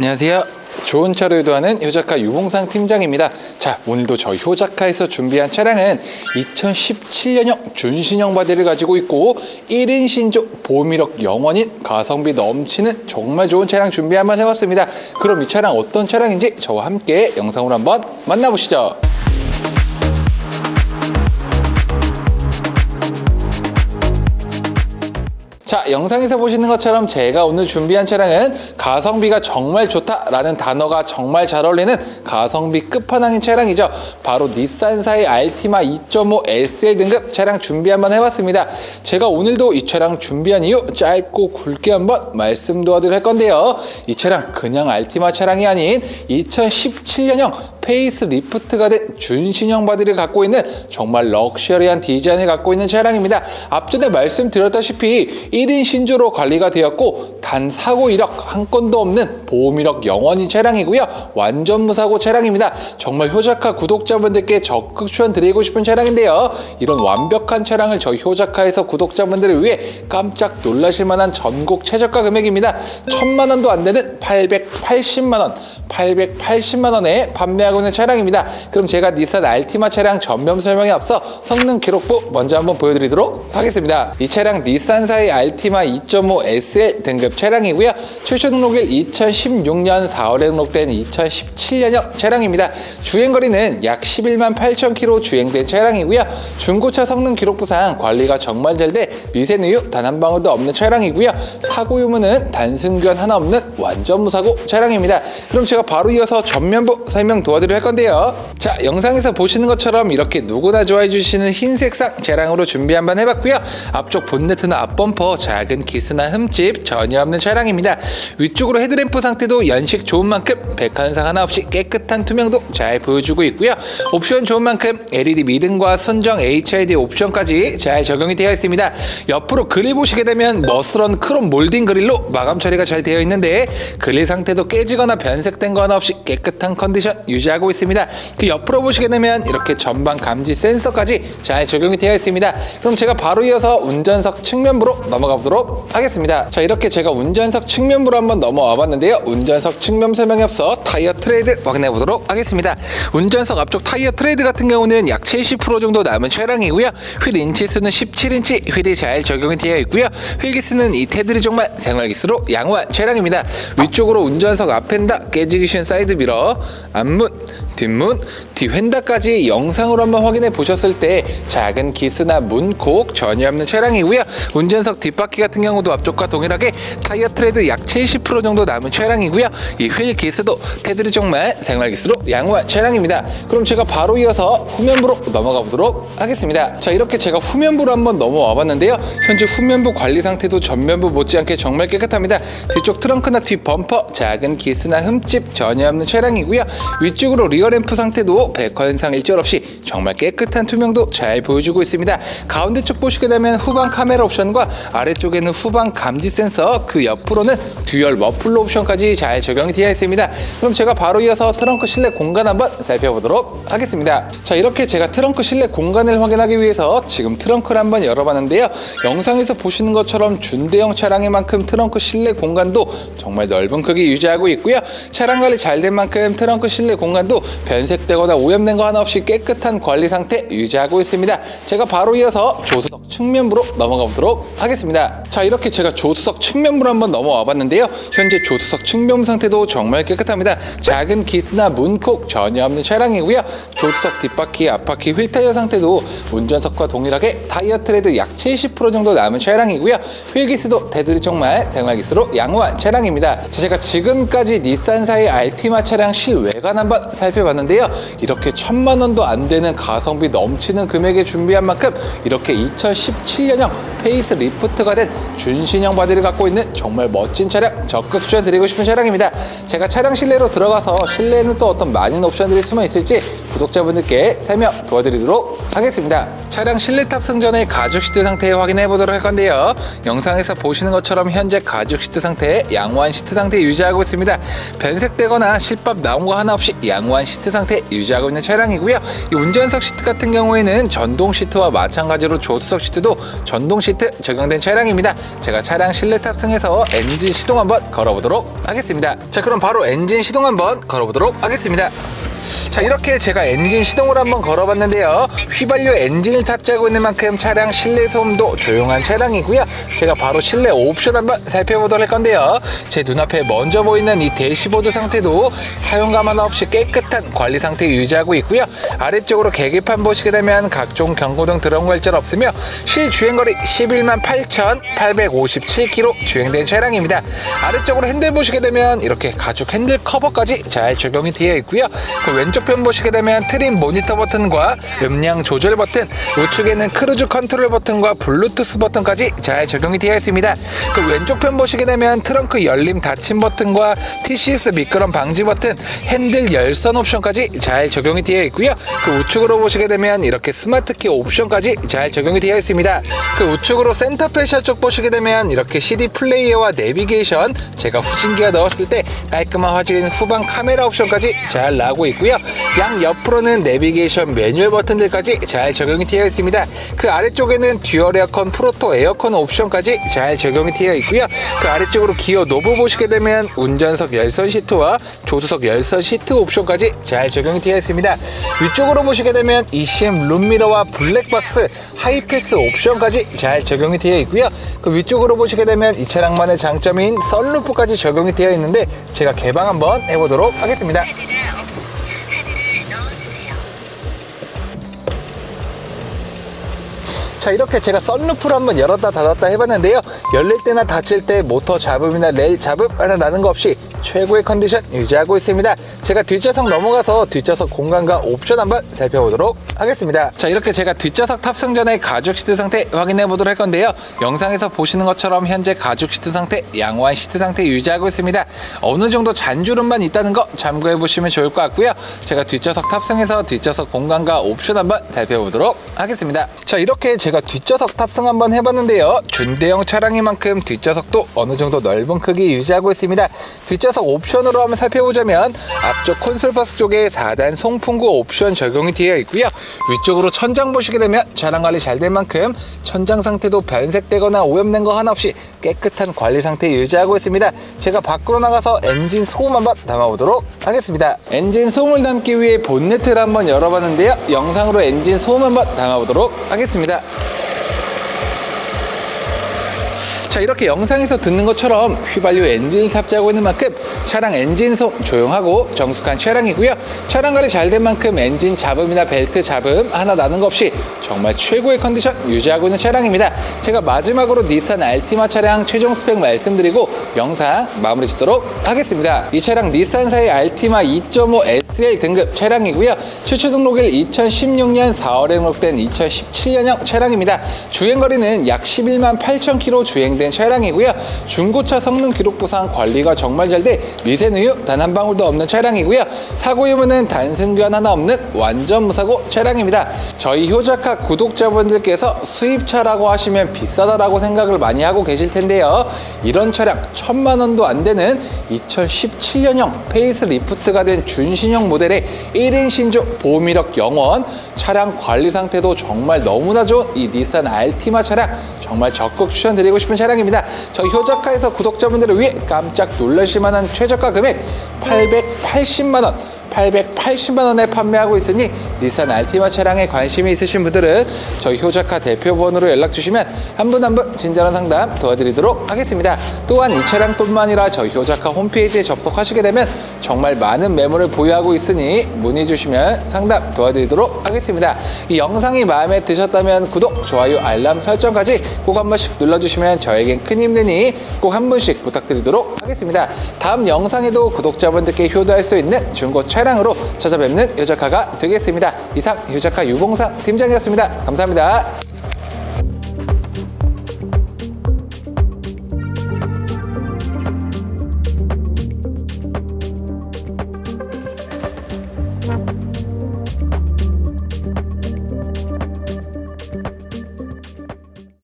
안녕하세요. 좋은 차를 유도하는 효자카 유봉상 팀장입니다. 자, 오늘도 저희 효자카에서 준비한 차량은 2017년형 준신형 바디를 가지고 있고 1인 신조 보미력 영원인 가성비 넘치는 정말 좋은 차량 준비 한번 해봤습니다. 그럼 이 차량 어떤 차량인지 저와 함께 영상으로 한번 만나보시죠. 자, 영상에서 보시는 것처럼 제가 오늘 준비한 차량은 가성비가 정말 좋다라는 단어가 정말 잘 어울리는 가성비 끝판왕인 차량이죠. 바로 닛산사의 알티마 2.5 SL 등급 차량 준비 한번 해봤습니다. 제가 오늘도 이 차량 준비한 이유 짧고 굵게 한번 말씀 도와드릴 건데요. 이 차량 그냥 알티마 차량이 아닌 2017년형 페이스 리프트가 된 준신형 바디를 갖고 있는 정말 럭셔리한 디자인을 갖고 있는 차량입니다. 앞전에 말씀드렸다시피 1인 신조로 관리가 되었고 단 사고 이력 한 건도 없는 보험 이력 영원인 차량이고요. 완전 무사고 차량입니다. 정말 효자카 구독자분들께 적극 추천드리고 싶은 차량인데요. 이런 완벽한 차량을 저희 효자카에서 구독자분들을 위해 깜짝 놀라실 만한 전국 최저가 금액입니다. 천만 원도 안 되는 880만 원, 880만 원에 판매하고 있는 차량입니다. 그럼 제가 닛산 알티마 차량 전면 설명에 앞서 성능 기록부 먼저 한번 보여드리도록 하겠습니다. 이 차량 닛산사의 알티마 2.5 SL 등급 차량이고요. 최초 등록일 2016년 4월에 등록된 2017년형 차량입니다. 주행거리는 약 11만 8천 킬로 주행된 차량이고요. 중고차 성능 기록부상 관리가 정말 잘 돼 미세누유 단 한 방울도 없는 차량이고요. 사고 유무는 단순견 하나 없는 완전 무사고 차량입니다. 그럼 제가 바로 이어서 전면부 설명 도와드릴 할 건데요. 자, 영상에서 보시는 것처럼 이렇게 누구나 좋아해 주시는 흰색상 차량으로 준비 한번 해봤고요. 앞쪽 본네트나 앞범퍼 작은 기스나 흠집 전혀 없는 차량입니다. 위쪽으로 헤드램프 상태도 연식 좋은 만큼 백한상 하나 없이 깨끗한 투명도 잘 보여주고 있고요. 옵션 좋은 만큼 LED 미등과 순정 HID 옵션까지 잘 적용이 되어 있습니다. 옆으로 그릴 보시게 되면 머스런 크롬 몰딩 그릴로 마감 처리가 잘 되어 있는데 그릴 상태도 깨지거나 변색된 거 하나 없이 깨끗한 컨디션 유지 하고 있습니다. 그 옆으로 보시게 되면 이렇게 전방 감지 센서까지 잘 적용이 되어 있습니다. 그럼 제가 바로 이어서 운전석 측면부로 넘어가 보도록 하겠습니다. 자 이렇게 제가 운전석 측면부로 한번 넘어와 봤는데요. 운전석 측면 설명에 앞서 타이어 트레이드 확인해 보도록 하겠습니다. 운전석 앞쪽 타이어 트레이드 같은 경우는 약 70% 정도 남은 차량이고요. 휠 인치 수는 17인치 휠이 잘 적용이 되어 있고요. 휠기스는 이 테두리 종말 생활기스로 양호한 차량입니다. 위쪽으로 운전석 앞엔다 깨지기 쉬운 사이드 미러, 앞문, 뒷문, 뒤휀다까지 영상으로 한번 확인해 보셨을 때 작은 기스나 문콕 전혀 없는 차량이고요. 운전석 뒷바퀴 같은 경우도 앞쪽과 동일하게 타이어 트레드 약 70% 정도 남은 차량이고요. 이 휠 기스도 테두리 종말 생활 기스로 양호한 차량입니다. 그럼 제가 바로 이어서 후면부로 넘어가 보도록 하겠습니다. 자 이렇게 제가 후면부로 한번 넘어와 봤는데요. 현재 후면부 관리 상태도 전면부 못지않게 정말 깨끗합니다. 뒤쪽 트렁크나 뒷 범퍼 작은 기스나 흠집 전혀 없는 차량이고요. 위쪽 으로 리어 램프 상태도 백화 현상 일절 없이 정말 깨끗한 투명도 잘 보여주고 있습니다. 가운데 쪽 보시게 되면 후방 카메라 옵션과 아래쪽에는 후방 감지 센서 그 옆으로는 듀얼 머플러 옵션까지 잘 적용이 되어 있습니다. 그럼 제가 바로 이어서 트렁크 실내 공간 한번 살펴보도록 하겠습니다. 자 이렇게 제가 트렁크 실내 공간을 확인하기 위해서 지금 트렁크를 한번 열어봤는데요. 영상에서 보시는 것처럼 준대형 차량인 만큼 트렁크 실내 공간도 정말 넓은 크기 유지하고 있고요. 차량 관리 잘 된 만큼 트렁크 실내 공간 도 변색되거나 오염된 거 하나 없이 깨끗한 관리 상태 유지하고 있습니다. 제가 바로 이어서 조수석 측면부로 넘어가 보도록 하겠습니다. 자 이렇게 제가 조수석 측면부로 한번 넘어와 봤는데요. 현재 조수석 측면 상태도 정말 깨끗합니다. 작은 기스나 문콕 전혀 없는 차량이고요. 조수석 뒷바퀴, 앞바퀴, 휠 타이어 상태도 운전석과 동일하게 타이어 트레드 약 70% 정도 남은 차량이고요. 휠 기스도 테두리 정말 생활 기스로 양호한 차량입니다. 자, 제가 지금까지 닛산사의 알티마 차량 실외관 한번 살펴봤는데요. 이렇게 천만 원도 안 되는 가성비 넘치는 금액에 준비한 만큼 이렇게 2017년형 페이스 리프트가 된 준신형 바디를 갖고 있는 정말 멋진 차량 적극 추천드리고 싶은 차량입니다. 제가 차량 실내로 들어가서 실내에는 또 어떤 많은 옵션들이 숨어 있을지 구독자분들께 설명 도와드리도록 하겠습니다. 차량 실내 탑승 전에 가죽 시트 상태 확인해 보도록 할 건데요. 영상에서 보시는 것처럼 현재 가죽 시트 상태 양호한 시트 상태 유지하고 있습니다. 변색되거나 실밥 나온 거 하나 없이 양 호한 시트 상태 유지하고 있는 차량이고요. 이 운전석 시트 같은 경우에는 전동 시트와 마찬가지로 조수석 시트도 전동 시트 적용된 차량입니다. 제가 차량 실내 탑승해서 엔진 시동 한번 걸어보도록 하겠습니다. 자, 그럼 바로 엔진 시동 한번 걸어보도록 하겠습니다. 자 이렇게 제가 엔진 시동을 한번 걸어봤는데요. 휘발유 엔진을 탑재하고 있는 만큼 차량 실내 소음도 조용한 차량이고요. 제가 바로 실내 옵션 한번 살펴보도록 할 건데요. 제 눈앞에 먼저 보이는 이 대시보드 상태도 사용감 하나 없이 깨끗한 관리 상태 유지하고 있고요. 아래쪽으로 계기판 보시게 되면 각종 경고등 거 일절 없으며 실 주행거리 11만 8,857km 주행된 차량입니다. 아래쪽으로 핸들 보시게 되면 이렇게 가죽 핸들 커버까지 잘 적용이 되어 있고요. 그 왼쪽 편 보시게 되면 트림 모니터 버튼과 음량 조절 버튼, 우측에는 크루즈 컨트롤 버튼과 블루투스 버튼까지 잘 적용이 되어 있습니다. 그 왼쪽 편 보시게 되면 트렁크 열림 닫힘 버튼과 TCS 미끄럼 방지 버튼, 핸들 열선 옵션까지 잘 적용이 되어 있고요. 그 우측으로 보시게 되면 이렇게 스마트키 옵션까지 잘 적용이 되어 있습니다. 그 우측으로 센터 패셔 쪽 보시게 되면 이렇게 CD 플레이어와 내비게이션, 제가 후진기어 넣었을 때 깔끔한 화질인 후방 카메라 옵션까지 잘 나오고 있고 요. 양 옆으로는 내비게이션 매뉴얼 버튼들까지 잘 적용이 되어 있습니다. 그 아래쪽에는 듀얼 에어컨 프로토 에어컨 옵션까지 잘 적용이 되어 있고요. 그 아래쪽으로 기어 노브 보시게 되면 운전석 열선 시트와 조수석 열선 시트 옵션까지 잘 적용이 되어 있습니다. 위쪽으로 보시게 되면 ECM 룸미러와 블랙박스 하이패스 옵션까지 잘 적용이 되어 있고요. 그 위쪽으로 보시게 되면 이 차량만의 장점인 썬루프까지 적용이 되어 있는데 제가 개방 한번 해보도록 하겠습니다. 자 이렇게 제가 썬루프를 한번 열었다 닫았다 해봤는데요. 열릴 때나 닫힐 때 모터 잡음이나 레일 잡음 하나 나는 거 없이 최고의 컨디션 유지하고 있습니다. 제가 뒷좌석 넘어가서 뒷좌석 공간과 옵션 한번 살펴보도록 하겠습니다. 자 이렇게 제가 뒷좌석 탑승 전에 가죽 시트 상태 확인해 보도록 할 건데요. 영상에서 보시는 것처럼 현재 가죽 시트 상태 양호한 시트 상태 유지하고 있습니다. 어느 정도 잔주름만 있다는 거 참고해 보시면 좋을 것 같고요. 제가 뒷좌석 탑승해서 뒷좌석 공간과 옵션 한번 살펴보도록 하겠습니다. 자 이렇게 제가 뒷좌석 탑승 한번 해봤는데요. 준대형 차량인 만큼 뒷좌석도 어느 정도 넓은 크기 유지하고 있습니다. 뒷좌석 옵션으로 한번 살펴보자면 앞쪽 콘솔 버스 쪽에 4단 송풍구 옵션 적용이 되어 있고요. 위쪽으로 천장 보시게 되면 차량 관리 잘 된 만큼 천장 상태도 변색되거나 오염된 거 하나 없이 깨끗한 관리 상태 유지하고 있습니다. 제가 밖으로 나가서 엔진 소음 한번 담아보도록 하겠습니다. 엔진 소음을 담기 위해 본네트를 한번 열어봤는데요. 영상으로 엔진 소음 한번 담아보도록 하겠습니다 자 이렇게 영상에서 듣는 것처럼 휘발유 엔진을 탑재하고 있는 만큼 차량 엔진 소음 조용하고 정숙한 차량이고요. 차량 관리 잘 된 만큼 엔진 잡음이나 벨트 잡음 하나 나는 거 없이 정말 최고의 컨디션 유지하고 있는 차량입니다. 제가 마지막으로 닛산 알티마 차량 최종 스펙 말씀드리고 영상 마무리 짓도록 하겠습니다. 이 차량 닛산사의 알티마 2.5 SL 등급 차량이고요. 최초 등록일 2016년 4월에 등록된 2017년형 차량입니다. 주행거리는 약 11만 8천 킬로 주행된 차량이고요. 중고차 성능 기록부상 관리가 정말 잘 돼 미세누유 단 한 방울도 없는 차량이고요. 사고 유무는 교환 하나 없는 완전 무사고 차량입니다. 저희 효자카 구독자분들께서 수입차라고 하시면 비싸다라고 생각을 많이 하고 계실 텐데요. 이런 차량 천만 원도 안 되는 2017년형 페이스 리프트가 된 준신형 모델의 1인 신조 보호미력 영원. 차량 관리 상태도 정말 너무나 좋은 이 닛산 알티마 차량 정말 적극 추천드리고 싶은 차량입니다. 저희 효자카에서 구독자분들을 위해 깜짝 놀라실 만한 최저가 금액 880만 원 880만 원에 판매하고 있으니 닛산 알티마 차량에 관심이 있으신 분들은 저희 효자카 대표 번호로 연락 주시면 한 분 한 분 친절한 상담 도와드리도록 하겠습니다. 또한 이 차량뿐만 아니라 저희 효자카 홈페이지에 접속하시게 되면 정말 많은 매물을 보유하고 있으니 문의 주시면 상담 도와드리도록 하겠습니다. 이 영상이 마음에 드셨다면 구독, 좋아요, 알람 설정까지 꼭 한 번씩 눌러주시면 저에겐 큰 힘드니 꼭한 분씩 부탁드리도록 하겠습니다. 다음 영상에도 구독자분들께 효도할 수 있는 중고 차 량으로 찾아뵙는 효자카가 되겠습니다. 이상 효자카 유봉상 팀장이었습니다. 감사합니다.